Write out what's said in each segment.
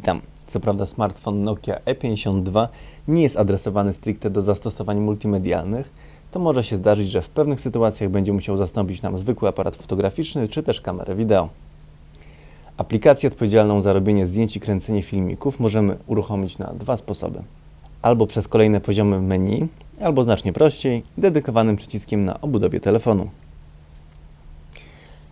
Witam. Co prawda smartfon Nokia E52 nie jest adresowany stricte do zastosowań multimedialnych, to może się zdarzyć, że w pewnych sytuacjach będzie musiał zastąpić nam zwykły aparat fotograficzny czy też kamerę wideo. Aplikację odpowiedzialną za robienie zdjęć i kręcenie filmików możemy uruchomić na dwa sposoby. Albo przez kolejne poziomy menu, albo znacznie prościej, dedykowanym przyciskiem na obudowie telefonu.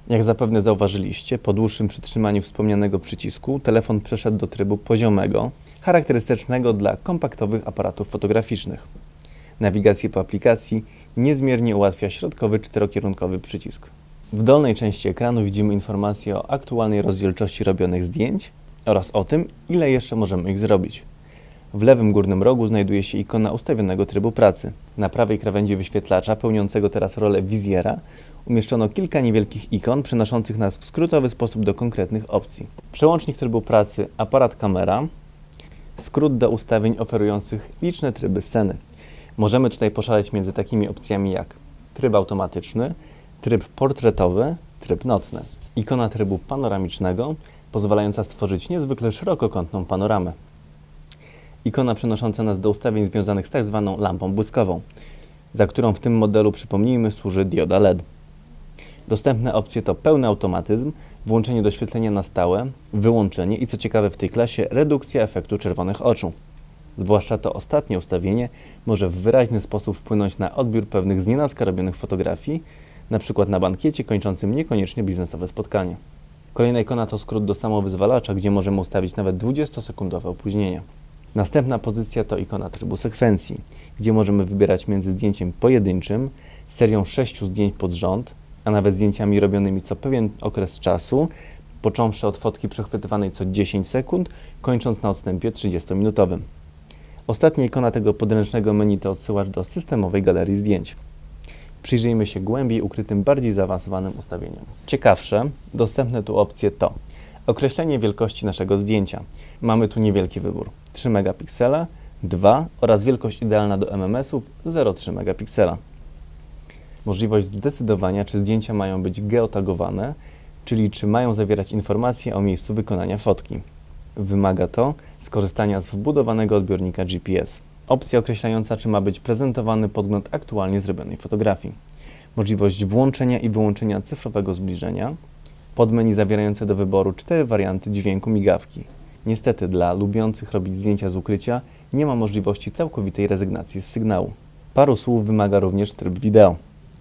Jak zapewne zauważyliście, po dłuższym przytrzymaniu wspomnianego przycisku telefon przeszedł do trybu poziomego, charakterystycznego dla kompaktowych aparatów fotograficznych. Nawigację po aplikacji niezmiernie ułatwia środkowy czterokierunkowy przycisk. W dolnej części ekranu widzimy informację o aktualnej rozdzielczości robionych zdjęć oraz o tym, ile jeszcze możemy ich zrobić. W lewym górnym rogu znajduje się ikona ustawionego trybu pracy. Na prawej krawędzi wyświetlacza, pełniącego teraz rolę wizjera, umieszczono kilka niewielkich ikon przenoszących nas w skrótowy sposób do konkretnych opcji. Przełącznik trybu pracy, aparat kamera, skrót do ustawień oferujących liczne tryby sceny. Możemy tutaj poszaleć między takimi opcjami jak tryb automatyczny, tryb portretowy, tryb nocny. Ikona trybu panoramicznego, pozwalająca stworzyć niezwykle szerokokątną panoramę. Ikona przenosząca nas do ustawień związanych z tak zwaną lampą błyskową, za którą w tym modelu, przypomnijmy, służy dioda LED. Dostępne opcje to pełny automatyzm, włączenie doświetlenia na stałe, wyłączenie i co ciekawe w tej klasie redukcja efektu czerwonych oczu. Zwłaszcza to ostatnie ustawienie może w wyraźny sposób wpłynąć na odbiór pewnych znienacka robionych fotografii, np. na bankiecie kończącym niekoniecznie biznesowe spotkanie. Kolejna ikona to skrót do samowyzwalacza, gdzie możemy ustawić nawet 20-sekundowe opóźnienie. Następna pozycja to ikona trybu sekwencji, gdzie możemy wybierać między zdjęciem pojedynczym, serią sześciu zdjęć pod rząd, a nawet zdjęciami robionymi co pewien okres czasu, począwszy od fotki przechwytywanej co 10 sekund, kończąc na odstępie 30-minutowym. Ostatnia ikona tego podręcznego menu to odsyłacz do systemowej galerii zdjęć. Przyjrzyjmy się głębiej ukrytym, bardziej zaawansowanym ustawieniom. Ciekawsze, dostępne tu opcje to określenie wielkości naszego zdjęcia. Mamy tu niewielki wybór 3 megapiksele, 2 oraz wielkość idealna do MMS-ów 0,3 megapiksela. Możliwość zdecydowania, czy zdjęcia mają być geotagowane, czyli czy mają zawierać informacje o miejscu wykonania fotki. Wymaga to skorzystania z wbudowanego odbiornika GPS. Opcja określająca, czy ma być prezentowany podgląd aktualnie zrobionej fotografii. Możliwość włączenia i wyłączenia cyfrowego zbliżenia. Podmenu zawierające do wyboru cztery warianty dźwięku migawki. Niestety dla lubiących robić zdjęcia z ukrycia nie ma możliwości całkowitej rezygnacji z sygnału. Paru słów wymaga również tryb wideo.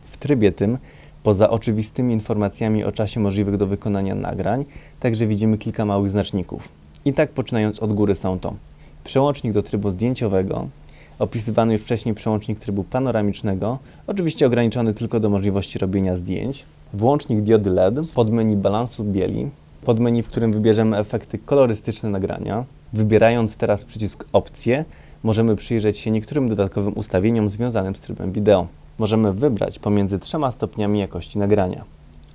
W trybie tym, poza oczywistymi informacjami o czasie możliwych do wykonania nagrań, także widzimy kilka małych znaczników. I tak poczynając od góry są to przełącznik do trybu zdjęciowego, opisywany już wcześniej przełącznik trybu panoramicznego, oczywiście ograniczony tylko do możliwości robienia zdjęć, włącznik diody LED, podmenu balansu bieli, podmenu, w którym wybierzemy efekty kolorystyczne nagrania. Wybierając teraz przycisk opcje, możemy przyjrzeć się niektórym dodatkowym ustawieniom związanym z trybem wideo. Możemy wybrać pomiędzy trzema stopniami jakości nagrania.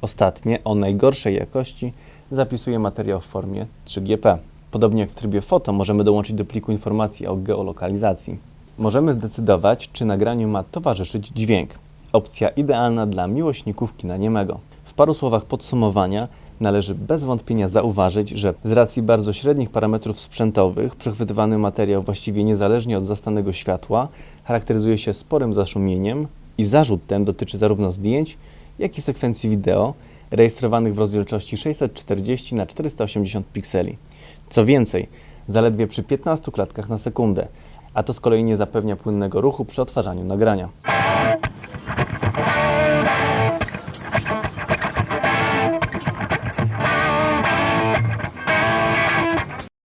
Ostatnie, o najgorszej jakości, zapisuje materiał w formie 3GP. Podobnie jak w trybie foto, możemy dołączyć do pliku informacje o geolokalizacji. Możemy zdecydować, czy nagraniu ma towarzyszyć dźwięk. Opcja idealna dla miłośników kina niemego. W paru słowach podsumowania należy bez wątpienia zauważyć, że z racji bardzo średnich parametrów sprzętowych przechwytywany materiał właściwie niezależnie od zastanego światła charakteryzuje się sporym zaszumieniem i zarzut ten dotyczy zarówno zdjęć, jak i sekwencji wideo rejestrowanych w rozdzielczości 640 na 480 pikseli. Co więcej, zaledwie przy 15 klatkach na sekundę, a to z kolei nie zapewnia płynnego ruchu przy odtwarzaniu nagrania.